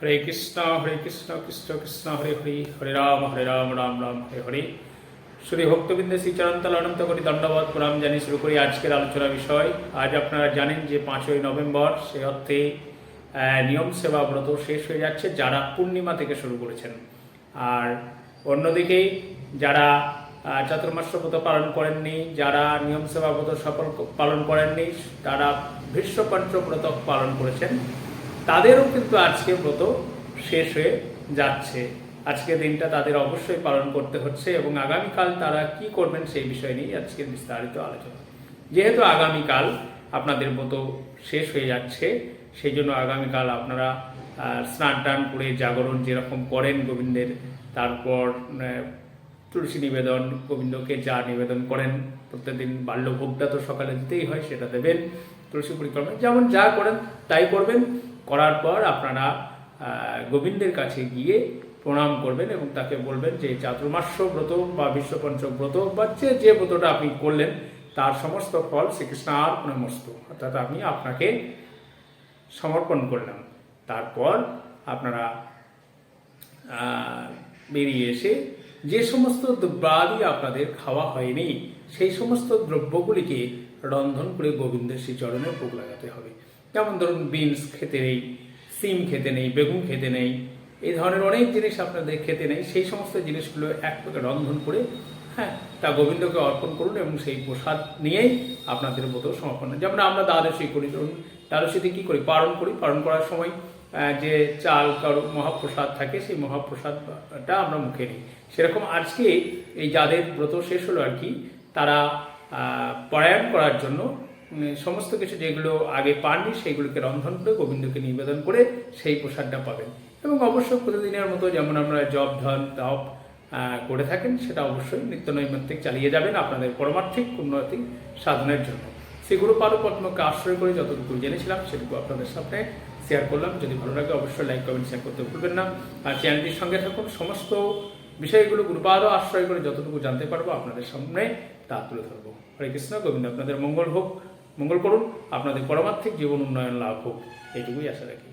হরে কৃষ্ণ হরে কৃষ্ণ কৃষ্ণ কৃষ্ণ, হরে হরি, হরে রাম হরে রাম রাম রাম, হরে হরে। শ্রী ভক্তবৃন্দ শ্রী চরণতল অনন্ত কোটি দণ্ডবাদ প্রণাম জানিয়ে শুরু করি আজকের আলোচনা বিষয়। আজ আপনারা জানেন যে পাঁচই নভেম্বর, সে অর্থে নিয়ম সেবা ব্রত শেষ হয়ে যাচ্ছে, যারা পূর্ণিমা থেকে শুরু করেছেন। আর অন্যদিকে, যারা চাতুর্মাস্য ব্রত পালন করেননি, যারা নিয়ম সেবা ব্রত সফল পালন করেননি, তারা ভীষ্ম পঞ্চ ব্রত পালন করেছেন। তাদেরও কিন্তু আজকে ব্রত শেষ হয়ে যাচ্ছে। আজকে দিনটা তাদের অবশ্যই পালন করতে হচ্ছে এবং আগামীকাল তারা কি করবেন সেই বিষয় নিয়ে আজকে বিস্তারিত আলোচনা। যেহেতু আগামীকাল আপনাদের ব্রত শেষ হয়ে যাচ্ছে, সেই জন্য আগামীকাল আপনারা স্নান টান করে জাগরণ যেরকম করেন গোবিন্দের, তারপর তুলসী নিবেদন, গোবিন্দকে যা নিবেদন করেন প্রত্যেকদিন বাল্যভোগটা তো সকালে দিতেই হয়, সেটা দেবেন, তুলসী পরিক্রমা, যেমন যা করেন তাই করবেন। করার পর আপনারা গোবিন্দের কাছে গিয়ে প্রণাম করবেন এবং তাকে বলবেন যে চাতুর্মাস্য ব্রত বা বিশ্বপঞ্চক ব্রত বা যে যে ব্রতটা আপনি করলেন, তার সমস্ত ফল শ্রীকৃষ্ণ আর মস্ত। অর্থাৎ আমি আপনাকে সমর্পণ করলাম। তারপর আপনারা বেরিয়ে এসে যে সমস্ত দ্রব্যাদি আপনাদের খাওয়া হয়নি, সেই সমস্ত দ্রব্যগুলিকে রন্ধন করে গোবিন্দের শ্রীচরণে ভোগ লাগাতে হবে। যেমন ধরুন বিনস খেতে নেই, সিম খেতে নেই, বেগুন খেতে নেই, এই ধরনের অনেক জিনিস আপনাদের খেতে নেই, সেই সমস্ত জিনিসগুলো এক প্রকার রন্ধন করে হ্যাঁ তা গোবিন্দকে অর্পণ করুন এবং সেই প্রসাদ নিয়েই আপনাদের মতো সমর্পণ যেমন আমরা দ্বাদশী করি, ধরুন দ্বাদশীতে কী করি? পালন করি। পালন করার সময় যে চাল, কারও, মহাপ্রসাদ থাকে, সেই মহাপ্রসাদটা আমরা মুখে নিই। সেরকম আজকে এই যাদের ব্রত শেষ হলো আর কি, তারা পরায়ণ করার জন্য সমস্ত কিছু যেগুলো আগে পাননি, সেইগুলোকে রন্ধন করে গোবিন্দকে নিবেদন করে সেই প্রসাদটা পাবেন। এবং অবশ্য প্রতিদিনের মতো যেমন আমরা জব ধন তপ করে থাকেন, সেটা অবশ্যই নিত্য নৈমিত্তিক চালিয়ে যাবেন আপনাদের পরমার্থিক উন্নতি সাধনের জন্য। শ্রী গুরু পাদপদ্মকে আশ্রয় করে যতটুকু জেনেছিলাম, সেটুকু আপনাদের সামনে শেয়ার করলাম। যদি ভালো লাগে, অবশ্যই লাইক কমেন্ট শেয়ার করতে ভুলবেন না। আর চ্যানেলটির সঙ্গে থাকুন, সমস্ত বিষয়গুলো গুরুপাদ আশ্রয় করে যতটুকু জানতে পারব আপনাদের সামনে তা তুলে ধরবো। হরে কৃষ্ণ, গোবিন্দ, আপনাদের মঙ্গল হোক, মঙ্গল করুন, আপনাদের পরমার্থিক জীবন উন্নয়ন লাভ হোক, এইটুকুই আশা রাখি।